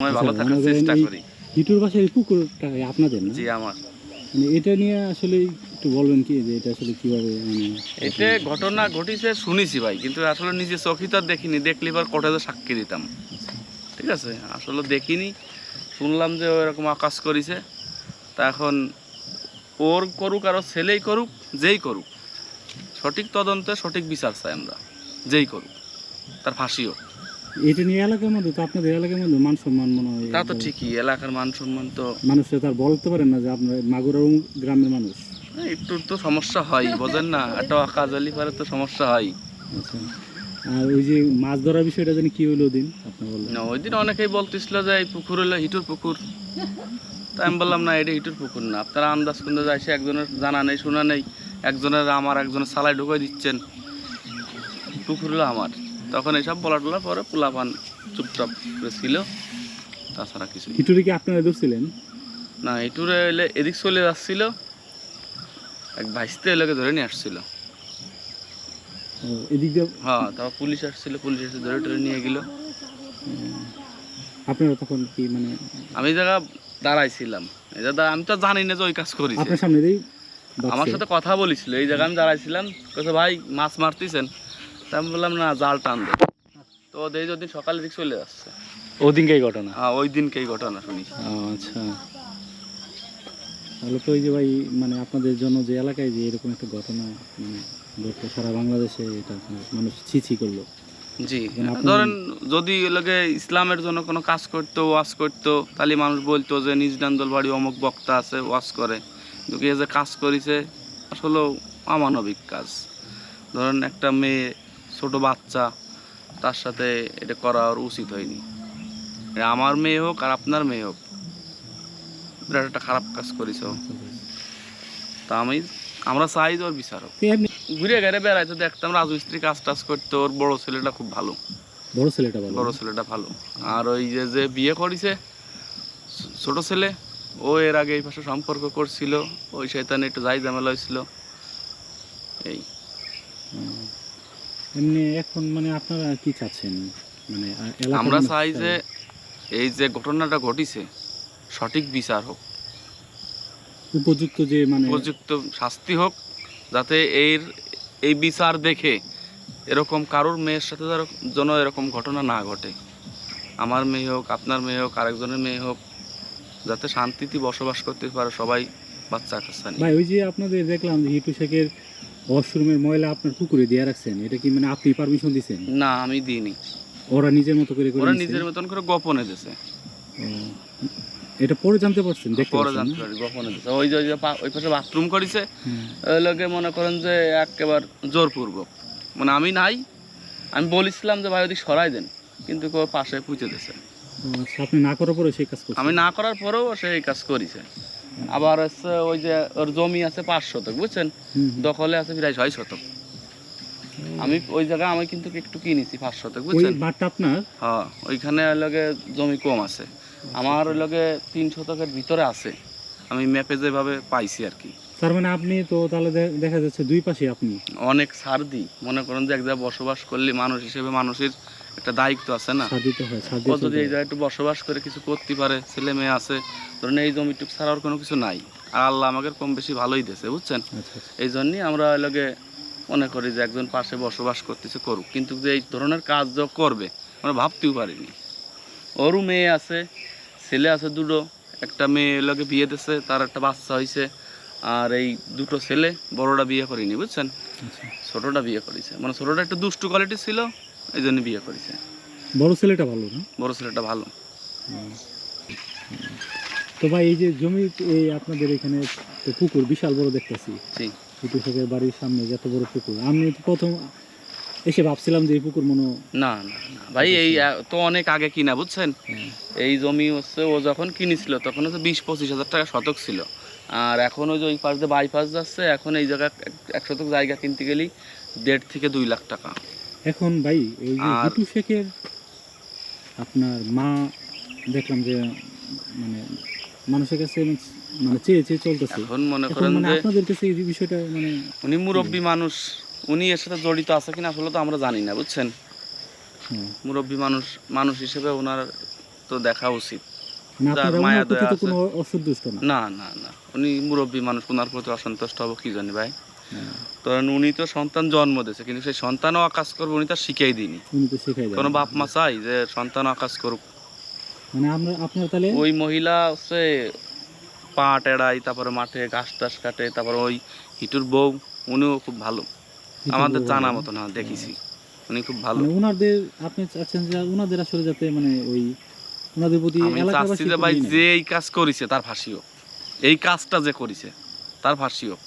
সময় ভালো আচ্ছা, থাকার চেষ্টা করি। ইটুর পাশে এই পুকুরটা আপনাদের না? জি আমার। মানে এটা নিয়ে আসলে একটু বলবেন কি যে এটা আসলে কীভাবে মানে এতে ঘটনা ঘটিছে শুনেছি ভাই কিন্তু আসলে নিজে চোখে তো আর দেখিনি। দেখলে এবার কোর্টে সাক্ষী দিতাম। ঠিক আছে? আসলে দেখিনি। শুনলাম যে ওরকম আকাশ করেছে। তা এখন ওর করুক আর ছেলেই করুক যেই করুক। সঠিক তদন্তে সঠিক বিচার চাই আমরা যেই করুক। তার ফাঁসিও। এটা নিয়ে এলাকার মধ্যে তো আপনাদের এলাকার মধ্যে মান সম্মান মনে হয় তা তো ঠিকই এলাকার মান সম্মান তো মানুষে তার বলতে পারেন না যে আপনার মাগুরা গ্রামের মানুষ। একটু তো সমস্যা হয় বোঝেন না একটা কাজালি পারে তো সমস্যা হয়। আচ্ছা। আর ওই যে মাছ ধরার বিষয়টা জানি কি হইল দিন আপনি বললেন না ওই দিন অনেকেই বলতেছিল যে এই পুকুর হলো হিটুর পুকুর। তা আমি বললাম না এটা হিটুর পুকুর না। আপনারা আন্দাজ কুন্দাজ এসে একজনের জানা নেই শোনা নেই। একজনের আমার একজনের সালাই ঢুকাই দিচ্ছেন। পুকুর হলো আমার। তখন এইসব বলা টলার পরে পোলাপান চুপচাপ করে ছিল। তাছাড়া কিছু হিটুরে কি আপনারা ধরছিলেন না হিটুরে এলে এদিক চলে যাচ্ছিল। এক ভাইসতে এলাকে ধরে নিয়ে আসছিল। এদিক দিয়ে হ্যাঁ তারপর পুলিশ আসছিল পুলিশ এসে ধরে টরে নিয়ে গেল। আপনারা তখন কি মানে আমি জায়গা দাঁড়াইছিলাম। এই দাদা আমি তো জানি না যে ওই কাজ আপনার সামনে আমার সাথে কথা বলেছিল। এই জায়গায় আমি দাঁড়াইছিলাম। ভাই মাছ মারতেছেন। তা আমি বললাম না জাল টান দে। তো ওদের যদি সকালের দিক চলে যাচ্ছে ওদিনকেই ঘটনা? হ্যাঁ ওই দিনকেই ঘটনা শুনি। আচ্ছা। তাহলে তো ওই যে ভাই মানে আপনাদের জন্য যে এলাকায় যে এরকম একটা ঘটনা মানে ঘটলো সারা বাংলাদেশে এটা মানুষ ছিছি করল। জি। মানে ধরেন যদি লোকে ইসলামের জন্য কোনো কাজ করতো ওয়াজ করতো তাহলে মানুষ বলতো যে নিজ ডান্দল বাড়ি অমুক বক্তা আছে ওয়াজ করে। কিন্তু যে কাজ করেছে আসলে অমানবিক কাজ। ধরেন একটা মেয়ে ছোট বাচ্চা তার সাথে এটা করা ওর উচিত হয়নি। আমার মেয়ে হোক আর আপনার মেয়ে হোক বিরাট একটা খারাপ কাজ করেছ তা আমি আমরা চাই যে ওর বিচার হোক ঘুরে ঘেরে বেড়াইতো দেখতাম রাজমিস্ত্রি কাজ টাজ করতে ওর বড় ছেলেটা খুব ভালো। বড় ছেলেটা বলো বড় ছেলেটা ভালো। আর ওই যে যে বিয়ে করেছে ছোট ছেলে ও এর আগে এই পাশে সম্পর্ক করছিল ওই শয়তানে একটু যাই ঝামেলা হয়েছিল। এই। এমনি এখন মানে আপনারা কি চাচ্ছেন? মানে আমরা চাই যে এই যে ঘটনাটা ঘটিছে সঠিক বিচার হোক। উপযুক্ত যে মানে উপযুক্ত শাস্তি হোক যাতে এর এই বিচার দেখে এরকম কারোর মেয়ের সাথে যেন- যেন এরকম ঘটনা না ঘটে। আমার মেয়ে হোক আপনার মেয়ে হোক আরেকজনের মেয়ে হোক যাতে শান্তিতে বসবাস করতে পারে সবাই। বাচ্চা কাচ্চা নিয়ে। ভাই ওই যে আপনাদের দেখলাম যে শেখের ওয়াশরুমের ময়লা আপনার পুকুরে দিয়ে রাখছেন এটা কি মানে আপনি পারমিশন দিছেন? না আমি দিইনি। ওরা নিজের মতো করে করে ওরা নিছে? নিজের মতন করে গোপনে দিছে। ও। এটা পরে জানতে পারছেন দেখতে পরে জানতে পারি গোপনে দিছে। ওই যে ওই যে পা- ওই পাশে বাথরুম করেছে হুম। ওই লোকে মনে করেন যে একেবারে জোরপূর্বক। মানে আমি নাই আমি বলেছিলাম যে ভাই ওদিক সরাই দেন। কিন্তু কেউ পাশে পুঁতে দিছে। ও, আচ্ছা, আপনি না করার পরে সেই কাজ করছেন? আমি না করার পরেও সে এই কাজ করেছে। আবার হচ্ছে ওই যে ওর জমি আছে পাঁচ শতক বুঝছেন? দখলে আছে প্রায় ছয় শতক। আমি ওই জায়গায় আমি কিন্তু একটু কিনেছি পাঁচ শতক বুঝছেন? আপনার? হ্যাঁ ওইখানে ওই লগে জমি কম আছে। আমার ওই লগে তিন শতকের ভিতরে আছে। আমি ম্যাপে যেভাবে পাইছি আর কি। তার মানে আপনি তো তাহলে দেখা যাচ্ছে দুই পাশে আপনি? অনেক ছাড় দিই মনে করেন যে এক জায়গায় বসবাস করলে মানুষ হিসেবে মানুষের একটা দায়িত্ব আছে না? হয় ও যদি এই। জায়গায় একটু বসবাস করে কিছু করতে পারে ছেলে মেয়ে আছে ধরেন এই জমিটুক ছাড়া আর কোনো কিছু নাই। আর আল্লাহ আমাকে কম বেশি ভালোই দিয়েছে বুঝছেন? আচ্ছা আচ্ছা। এই জন্যই আমরা ওই লগে মনে করি যে একজন পাশে বসবাস করতেছে করুক। কিন্তু যে এই ধরনের কাজ করবে আমরা ভাবতেও পারিনি। ওরও মেয়ে আছে ছেলে আছে দুটো একটা মেয়ে লগে বিয়ে দিছে তার একটা বাচ্চা হয়েছে আর এই দুটো ছেলে বড়টা বিয়ে করিনি বুঝছেন? ছোটোটা ছোটটা বিয়ে করেছে। মানে ছোটটা একটু দুষ্টু কোয়ালিটি ছিল এই জন্য বিয়ে করেছে। বড় ছেলেটা ভালো না? বড় ছেলেটা ভালো। তো ভাই এই যে জমি এই আপনাদের এখানে তো পুকুর বিশাল বড় দেখতেছি। জি। বাড়ির সামনে যত বড় পুকুর আমি প্রথম এসে ভাবছিলাম যে এই পুকুর মনে না। ভাই এই তো অনেক আগে কিনা বুঝছেন? এই জমি হচ্ছে ও যখন কিনেছিল তখন হচ্ছে বিশ পঁচিশ হাজার টাকা শতক ছিল। আর এখন ওই যে ওই পাশ দিয়ে বাইপাস যাচ্ছে এখন এই জায়গা এক- শতক জায়গা কিনতে গেলেই দেড় থেকে দুই লাখ টাকা। এখন ভাই এই যে হিটু শেখের আপনার মা দেখলাম যে মানে মানুষের কাছে মানে চেয়ে চেয়ে চলতেছে। এখন মনে করেন মানে যে আপনাদের কাছে এই বিষয়টা মানে উনি মুরব্বী মানুষ। উনি এর সাথে জড়িত আছে কিনা আসলে তো আমরা জানি না বুঝছেন? মুরব্বী মানুষ মানুষ হিসেবে ওনার তো দেখা উচিত। মানে না। না না উনি মুরব্বী মানুষ ওনার প্রতি অসন্তুষ্ট হব কি জানি ভাই। হ্যাঁ, কারণ উনি তো সন্তান জন্ম দিয়েছে কিন্তু সেই সন্তানও আকাশ করবে উনি তার শিখেই দিনি শেখাই কোনো বাপ মা চাই যে সন্তান আকাশ করুক। মানে আপনার তাহলে ওই মহিলা হচ্ছে পা টেড়াই তারপরে মাঠে ঘাস টাস কাটে তারপর ওই হিটুর বউ উনিও খুব ভালো আমাদের জানা মতো না দেখেছি। উনি খুব ভালো। উনাদের ওনাদের আপনি চাচ্ছেন যে ওনাদের আসলে যাতে মানে ওই ওনাদের প্রতি এলাকাবাসী যে ভাই। যে এই কাজ করেছে তার ফাঁসিও। এই কাজটা যে করেছে তার ফাঁসি হোক